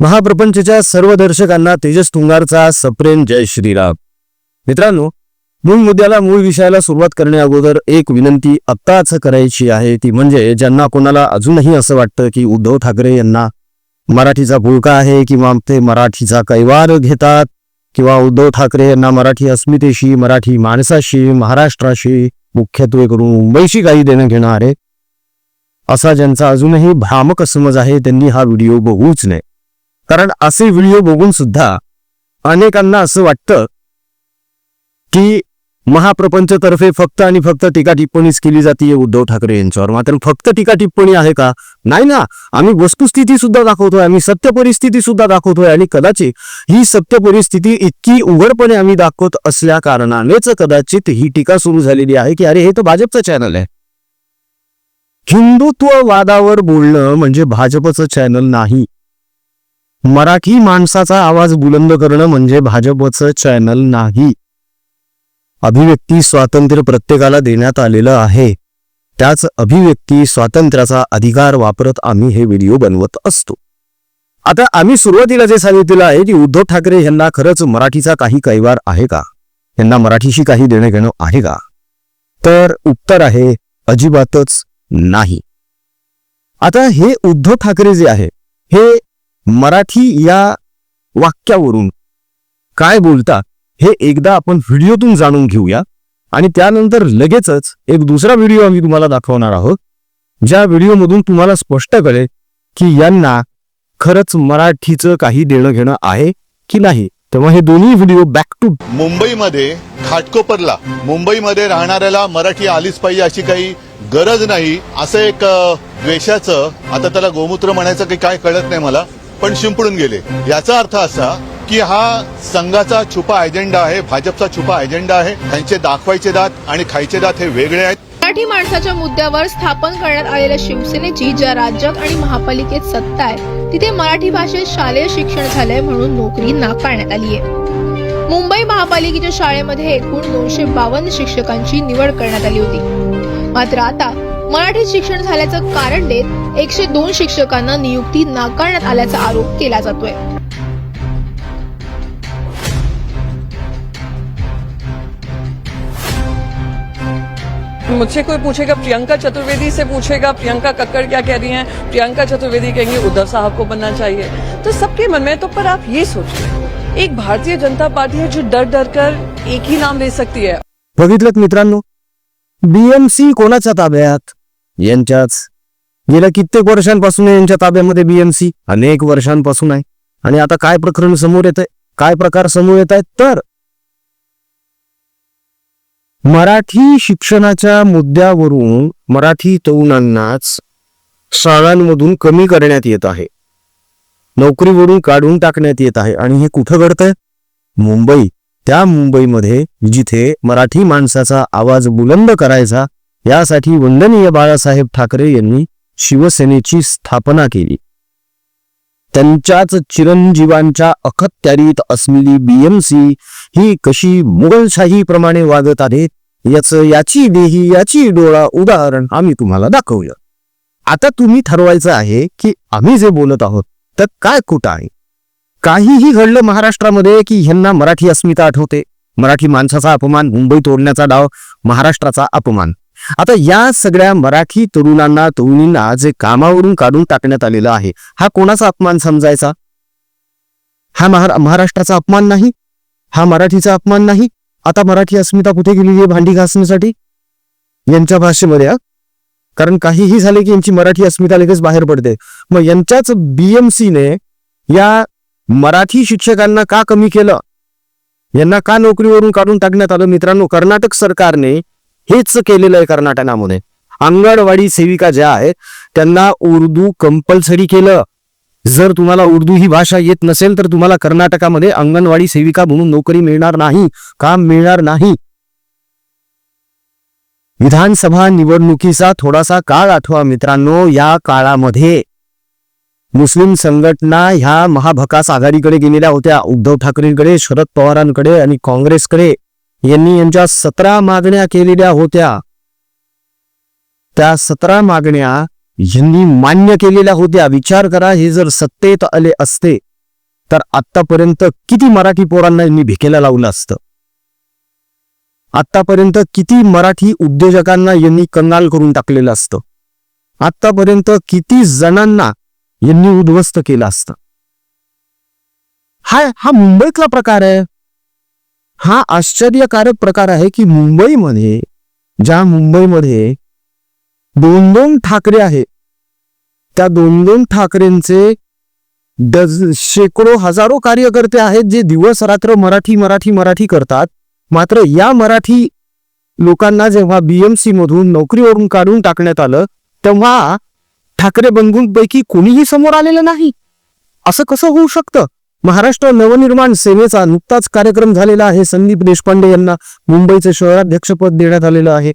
महाप्रपंचच्या सर्व दर्शकांना तेजस तुंगारचा सप्रेम जय श्रीराम. मित्रांनो मूळ मुद्द्याला मूळ विषयाला सुरुवात करण्या अगोदर एक विनंती आत्ताच करायची आहे ती म्हणजे ज्यांना कोणाला अजूनही असं वाटतं की उद्धव ठाकरे यांना मराठीचा पुळका आहे किंवा ते मराठीचा कैवार घेतात किंवा उद्धव ठाकरे यांना मराठी अस्मितेशी मराठी माणसाशी महाराष्ट्राशी मुख्यत्वे करून मुंबईशी काही देणं घेणं आहे असा ज्यांचा अजूनही भ्रामक समज आहे त्यांनी हा व्हिडिओ बघूच नये. कारण असे व्हिडिओ बघून सुद्धा अनेकांना असं वाटतं की महाप्रपंचतर्फे फक्त आणि फक्त टीका टिप्पणीच केली जाते उद्धव ठाकरे यांच्यावर. मात्र फक्त टीका टिप्पणी आहे का? नाही ना. आम्ही वस्तुस्थिती सुद्धा दाखवतोय आम्ही सत्य परिस्थिती सुद्धा दाखवतोय आणि कदाचित ही सत्य परिस्थिती इतकी उघडपणे आम्ही दाखवत असल्या कारणानेच कदाचित ही टीका सुरू झालेली आहे की अरे हे तर भाजपचं चॅनल आहे. हिंदुत्ववादावर बोलणं म्हणजे भाजपचं चॅनल नाही. मराठी माणसाचा आवाज बुलंद करणं म्हणजे भाजपचं चॅनल नाही. अभिव्यक्ती स्वातंत्र्य प्रत्येकाला देण्यात आलेलं आहे. त्याच अभिव्यक्ती स्वातंत्र्याचा अधिकार वापरत आम्ही हे व्हिडिओ बनवत असतो. आता आम्ही सुरुवातीला जे सांगितलेलं आहे की उद्धव ठाकरे यांना खरंच मराठीचा काही कैवार आहे का? यांना मराठीशी काही देणं घेणं आहे का? तर उत्तर आहे अजिबातच नाही. आता हे उद्धव ठाकरे जे आहे हे मराठी या वाक्यावरून काय बोलता हे एकदा आपण व्हिडिओतून जाणून घेऊया. आणि त्यानंतर लगेचच एक दुसरा व्हिडिओ आम्ही तुम्हाला दाखवणार आहोत. ज्या व्हिडिओमधून तुम्हाला स्पष्ट कळेल की यांना खरंच मराठीचं काही देणं घेणं आहे की नाही. तेव्हा हे दोन्ही व्हिडिओ बॅक टू मुंबईमध्ये घाटकोपरला मुंबईमध्ये राहणाऱ्याला मराठी आलीच पाहिजे अशी काही गरज नाही असं एक अ, द्वेषाचं आता त्याला गोमूत्र म्हणायचं काही काय कळत नाही मला. पण शिंपडून गेले. याचा अर्थ असा की हा संघाचा छुपा अजेंडा आहे भाजपचा छुपा अजेंडा आहे. त्यांचे दाखवायचे दात आणि खायचे दात हे वेगळे आहेत. मराठी माणसाच्या मुद्द्यावर स्थापन करण्यात आलेल्या शिवसेनेची ज्या राज्यात आणि महापालिकेत सत्ता आहे तिथे मराठी भाषेत शालेय शिक्षण झालंय म्हणून नोकरी नाकारण्यात आली आहे. मुंबई महापालिकेच्या शाळेमध्ये एकूण दोनशे बावन्न शिक्षकांची निवड करण्यात आली होती. मात्र आता मराठीत शिक्षण झाल्याचं कारण देत एकशे दोन शिक्षकांना नियुक्ती नाकारण्यात आल्याचा आरोप केला जातोय. मुझसे कोई पूछेगा प्रियंका चतुर्वेदी से पूछेगा प्रियंका कक्कड़ क्या कह रही हैं? प्रियंका चतुर्वेदी कहेंगे उद्धव साहब को बनना चाहिए। तो सबके मन में तो पर आप ये सोचिए एक भारतीय जनता पार्टी है जो डर डर कर एक ही नाम ले सकती है। बघितलं मित्रांनो बीएमसी कोणाच्या ताब्यात? यांच्याच गेल्या कित्येक वर्षांपासून यांच्या ताब्यामध्ये बीएमसी अनेक वर्षांपासून आहे. आणि आता काय प्रकरण समोर येत आहे काय प्रकार समोर येत आहेत तर मराठी शिक्षणाच्या मुद्द्यावरून मराठी तरुणांनाच शाळांमधून कमी करण्यात येत आहे. नोकरीवरून काढून टाकण्यात येत आहे. आणि हे कुठं घडतंय? मुंबई. त्या मुंबईमध्ये जिथे मराठी माणसाचा आवाज बुलंद करायचा यासाठी वंदनीय बाळासाहेब ठाकरे यांनी शिवसेनेची स्थापना केली. त्यांच्याच चिरंजीवांच्या अखत्यारीत असलेली बीएमसी ही कशी मुघलशाहीप्रमाणे वागत आहे याच याची देही याची डोळा उदाहरण आम्ही तुम्हाला दाखवूया आता तुम्ही ठरवायचं आहे की आम्ही जे बोलत आहोत तर काय खोटं आहे? काहीही घडलं महाराष्ट्रामध्ये की ह्यांना मराठी अस्मिता आठवते. मराठी माणसाचा अपमान मुंबई तोडण्याचा डाव महाराष्ट्राचा अपमान. आता या सगळ्या मराठी तरुणांना तरुणींना जे कामावरून काढून टाकण्यात आलेलं आहे हा कोणाचा अपमान समजायचा? हा महारा महाराष्ट्राचा अपमान नाही? हा मराठीचा अपमान नाही? आता मराठी अस्मिता कुठे गेलेली आहे भांडी घासण्यासाठी? यांच्या भाषेमध्ये कारण काहीही झाले की यांची मराठी अस्मिता लगेच बाहेर पडते. मग यांच्याच बीएमसीने या मराठी शिक्षकांना का कमी केलं? यांना का नोकरीवरून काढून टाकण्यात आलं? मित्रांनो कर्नाटक सरकारने हेच केलेलं आहे कर्नाटकामध्ये. अंगणवाडी सेविका ज्या आहेत त्यांना उर्दू कंपल्सरी केलं. जर तुम्हाला उर्दू ही भाषा येत नसेल तर तुम्हाला कर्नाटकामध्ये अंगणवाडी सेविका म्हणून नोकरी मिळणार नाही काम मिळणार नाही. विधानसभा निवडणुकीचा थोडासा काळ आठवा मित्रांनो या काळामध्ये. मुस्लिम संघटना ह्या महाभकास आघाडीकडे गेलेल्या होत्या. उद्धव ठाकरेंकडे शरद पवारांकडे आणि काँग्रेसकडे. यांनी यांच्या सतरा मागण्या केलेल्या होत्या. त्या सतरा मागण्या यांनी मान्य केलेल्या होत्या. विचार करा हे जर सत्तेत आले असते तर आतापर्यंत किती मराठी पोरांना यांनी भिकेला लावलं असतं? आतापर्यंत किती मराठी उद्योजकांना यांनी कंगाल करून टाकलेलं असतं? आतापर्यंत किती जणांना यांनी उद्ध्वस्त केलं असतं? हा हा मुंबईतला प्रकार आहे. हा आश्चर्यकारक प्रकार आहे की मुंबईमध्ये ज्या मुंबईमध्ये दोन दोन ठाकरे आहेत त्या दोन दोन ठाकरेंचे डझ शेकडो हजारो कार्यकर्ते आहेत जे दिवस रात्र मराठी मराठी मराठी करतात. मात्र या मराठी लोकांना जेव्हा बीएमसी मधून नोकरीवरून काढून टाकण्यात आलं तेव्हा ठाकरे बंधूंपैकी कोणीही समोर आलेलं नाही. असं कसं होऊ शकतं? महाराष्ट्र नवनिर्माण सेनेचा नुकताच कार्यक्रम झालेला आहे. संदीप देशपांडे यांना मुंबईचे शहराध्यक्षपद देण्यात आलेलं आहे.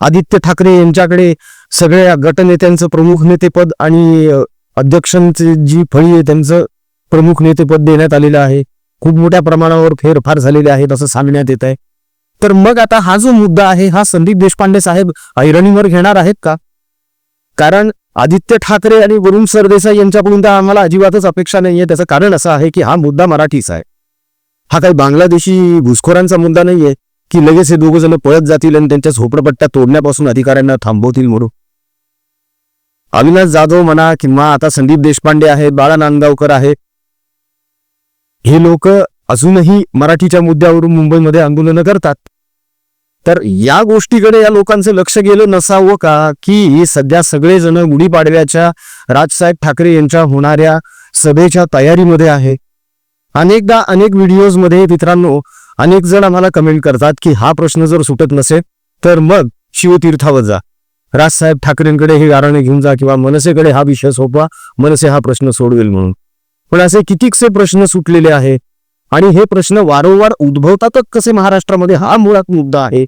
आदित्य ठाकरे यांच्याकडे सगळ्या गटनेत्यांचं प्रमुख नेतेपद आणि अध्यक्षांची जी फळी आहे त्यांचं प्रमुख नेतेपद देण्यात आलेलं आहे. खूप मोठ्या प्रमाणावर फेरफार झालेले आहेत असं सांगण्यात येत आहे तर मग आता हा जो मुद्दा आहे हा संदीप देशपांडे साहेब ऐरणीवर घेणार आहेत का? कारण आदित्य ठाकरे आणि वरुण सरदेसाई यांच्याकडून तर आम्हाला अजिबातच अपेक्षा नाहीये. त्याचं कारण असं आहे की हा मुद्दा मराठीच आहे. हा काही बांगलादेशी घुसखोरांचा मुद्दा नाहीये की लगेच हे दोघं जण पळत जातील आणि त्यांच्या झोपडपट्ट्या तोडण्यापासून अधिकाऱ्यांना थांबवतील म्हणून. अविनाश जाधव म्हणा किंवा आता संदीप देशपांडे आहे बाळा नांदगावकर आहे हे लोक अजूनही मराठीच्या मुद्द्यावरून मुंबईमध्ये आंदोलनं करतात. तर या गोष्टीकडे या लोकांचं लक्ष गेलं नसावं का? की सध्या सगळेजण गुढीपाडव्याच्या राजसाहेब ठाकरे यांच्या होणाऱ्या सभेच्या तयारीमध्ये आहे. अनेकदा अनेक व्हिडिओजमध्ये मित्रांनो अनेक जण आम्हाला कमेंट करतात की हा प्रश्न जर सुटत नसेल तर मग शिवतीर्थावर जा. राजसाहेब ठाकरेंकडे हे गाराणे घेऊन जा किंवा मनसेकडे हा विषय सोपवा मनसे हा प्रश्न सोडवेल म्हणून. पण असे कितीकसे प्रश्न सुटलेले आहे? आणि हे प्रश्न वारंवार उद्भवतातच कसे महाराष्ट्रामध्ये? हा मुळात मुद्दा आहे.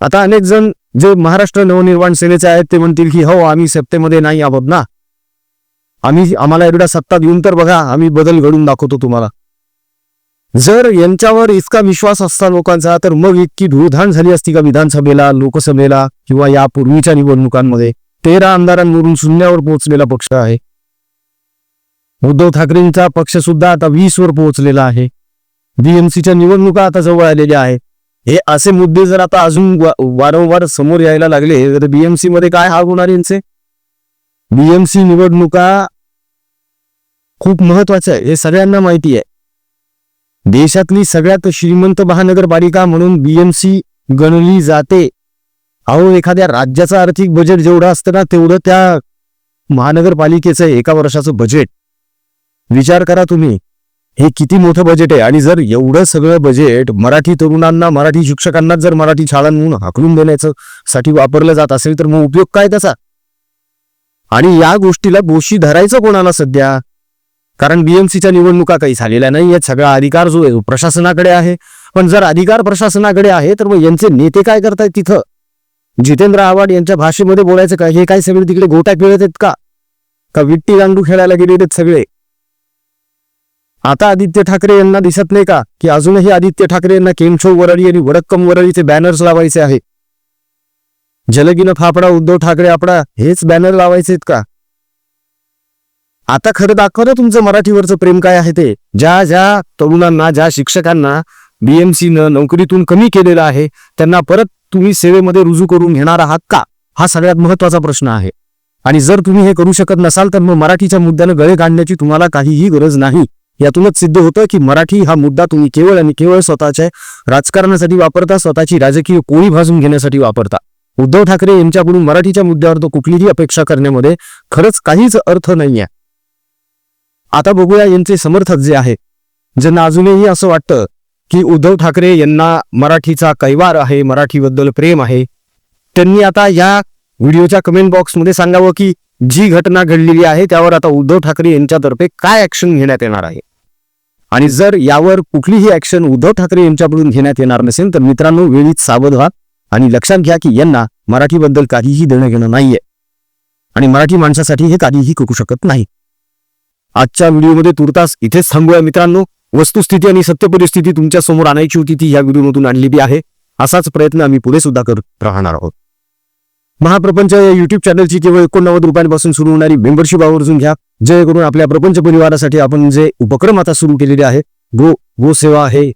आता अनेक जण जे महाराष्ट्र नवनिर्माण सेनेचे आहेत ते म्हणतील की हो आम्ही सत्तेमध्ये नाही आहोत ना. आम्ही आम्हाला एकदा सत्ता देऊन तर बघा आम्ही बदल घडून दाखवतो तुम्हाला. जर यांच्यावर इतका विश्वास असता लोकांचा तर मग इतकी धुळधाण झाली असती का विधानसभेला लोकसभेला किंवा या पूर्वीच्या निवडणुकांमध्ये? तेरा आमदारांवरून शून्यावर पोहोचलेला पक्ष आहे. उद्धव ठाकरेंचा पक्ष सुद्धा आता वीस वर पोहोचलेला आहे. बीएमसीच्या निवडणुका आता जवळ आलेल्या आहेत. हे असे मुद्दे जर आता अजून वारंवार समोर यायला लागले तर बीएमसी मध्ये काय हाल होणार यांचे? बीएमसी निवडणुका खूप महत्त्वाच्या आहे हे सगळ्यांना माहिती आहे. देशातली सगळ्यात श्रीमंत महानगरपालिका म्हणून बीएमसी गणली जाते. अहो एखाद्या राज्याचा आर्थिक बजेट जेवढं असतं ना तेवढं त्या महानगरपालिकेचं एका वर्षाचं बजेट विचार करा तुम्ही. हे किती मोठं बजेट आहे? आणि जर एवढं सगळं बजेट मराठी तरुणांना मराठी शिक्षकांना जर मराठी शाळांमधून हकलून देण्याचं साठी वापरलं जात असेल तर मग उपयोग काय त्याचा? आणि या गोष्टीला दोषी धरायचं कोणाला सध्या? कारण बीएमसीच्या निवडणुका काही झालेल्या नाही आहेत सगळा अधिकार जो आहे प्रशासनाकडे आहे. पण जर अधिकार प्रशासनाकडे आहे तर मग यांचे नेते काय करतायत तिथं? जितेंद्र आव्हाड यांच्या भाषेमध्ये बोलायचं का हे काय सगळे तिकडे गोट्या खेळत आहेत का? का विट्टी गांडू खेळायला गेलेले आहेत सगळे? आता आदित्य ठाकरे यांना दिसत नाही का की अजूनही आदित्य ठाकरे यांना केमशो वरळी आणि वडक्कम वरळीचे बॅनर्स लावायचे आहे? जलगिन फापडा उद्धव ठाकरे आपडा हेच बॅनर लावायचे का? आता खरं दाखवा ना तुमचं मराठीवरचं प्रेम काय आहे ते. ज्या ज्या तरुणांना ज्या शिक्षकांना बीएमसीनं नोकरीतून कमी केलेलं आहे त्यांना परत तुम्ही सेवेमध्ये रुजू करून घेणार आहात का? हा सगळ्यात महत्त्वाचा प्रश्न आहे. आणि जर तुम्ही हे करू शकत नसाल तर मग मराठीच्या मुद्द्यानं गळे काढण्याची तुम्हाला काहीही गरज नाही. यातूनच सिद्ध होतं की मराठी हा मुद्दा तुम्ही केवळ आणि केवळ स्वतःच्या राजकारणासाठी वापरता स्वतःची राजकीय कोळी भाजून घेण्यासाठी वापरता. उद्धव ठाकरे यांच्याकडून मराठीच्या मुद्द्यावर तो कुठलीही अपेक्षा करण्यामध्ये खरंच काहीच अर्थ नाहीये. आता बघूया यांचे समर्थक जे आहे ज्यांना अजूनही असं वाटतं की उद्धव ठाकरे यांना मराठीचा कैवार आहे मराठीबद्दल प्रेम आहे त्यांनी आता या व्हिडिओच्या कमेंट बॉक्समध्ये सांगावं की जी घटना घडलेली आहे त्यावर आता उद्धव ठाकरे यांच्यातर्फे काय ऍक्शन घेण्यात येणार आहे? आणि जर यावर कुठलीही ऍक्शन उद्धव ठाकरे यांच्याकडून घेण्यात येणार नसेल तर मित्रांनो वेळीच सावध व्हा आणि लक्षात घ्या की यांना मराठीबद्दल काहीही देणं घेणं नाहीये. आणि मराठी माणसासाठी हे काहीही करू शकत नाही. आजच्या व्हिडिओमध्ये तुर्तास इथेच थांबूया मित्रांनो. वस्तुस्थिती आणि सत्य परिस्थिती तुमच्यासमोर आणायची होती ती या व्हिडिओमधून आणलेली आहे. असाच प्रयत्न आम्ही पुढे सुद्धा करत राहणार आहोत. महाप्रपंच या युट्यूब चॅनलची केवळ एकोणनव्वद रुपयांपासून सुरू होणारी मेंबरशिप आवर्जून घ्या. जेणेकरून आपल्या प्रपंच परिवारासाठी आपण जे उपक्रम आता सुरू केलेले आहे गो गो सेवा आहे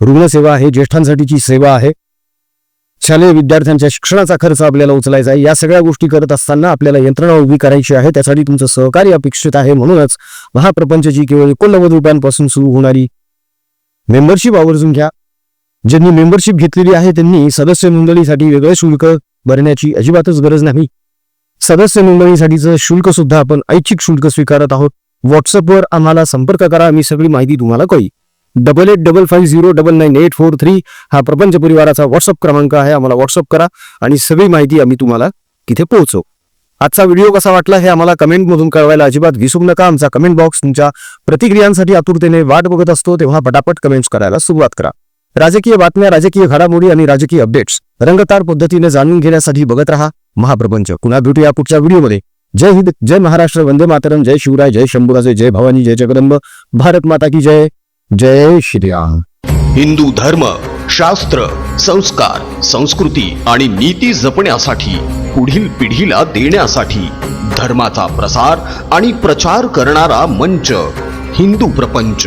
रुग्णसेवा आहे ज्येष्ठांसाठीची सेवा आहे शालेय विद्यार्थ्यांच्या शिक्षणाचा खर्च आपल्याला उचलायचा आहे या सगळ्या गोष्टी करत असताना आपल्याला यंत्रणा उभी करायची आहे त्यासाठी तुमचं सहकार्य अपेक्षित आहे. म्हणूनच महाप्रपंचची केवळ एकोणनव्वद रुपयांपासून सुरू होणारी मेंबरशिप आवर्जून घ्या. ज्यांनी मेंबरशिप घेतलेली आहे त्यांनी सदस्य नोंदणीसाठी वेगळं शुल्क भरण्याची अजिबातच गरज नाही. सदस्य नोंदणीसाठीचं शुल्क सुद्धा आपण ऐच्छिक शुल्क स्वीकारत आहोत. व्हॉट्सअपवर आम्हाला संपर्क करा मी सगळी माहिती तुम्हाला कळी. Double eight double five zero double nine eight four three हा प्रपंच परिवाराचा व्हॉट्सअप क्रमांक आहे आम्हाला व्हॉट्सअप करा आणि सगळी माहिती आम्ही तुम्हाला तिथे पोहोचवू. आजचा व्हिडिओ कसा वाटला हे आम्हाला कमेंटमधून कळवायला अजिबात विसरू नका. आमचा कमेंट बॉक्स तुमच्या प्रतिक्रियांसाठी आतुरतेने वाट बघत असतो तेव्हा पटापट कमेंट्स करायला सुरुवात करा. राजकीय बातम्या राजकीय घडामोडी आणि राजकीय अपडेट्स रंगतार पद्धतीने जाणून घेण्यासाठी बघत रहा महाप्रपंच. पुन्हा भेटूया पुढच्या व्हिडिओमध्ये. जय हिंद जय महाराष्ट्र वंदे मातरम जय शिवराय जय शंभुराजे जय भवानी जय जगदंब. भारत माता की जय. जय श्रीराम. हिंदू धर्म शास्त्र संस्कार संस्कृती आणि नीती जपण्यासाठी पुढील पिढीला देण्यासाठी धर्माचा प्रसार आणि प्रचार करणारा मंच हिंदू प्रपंच.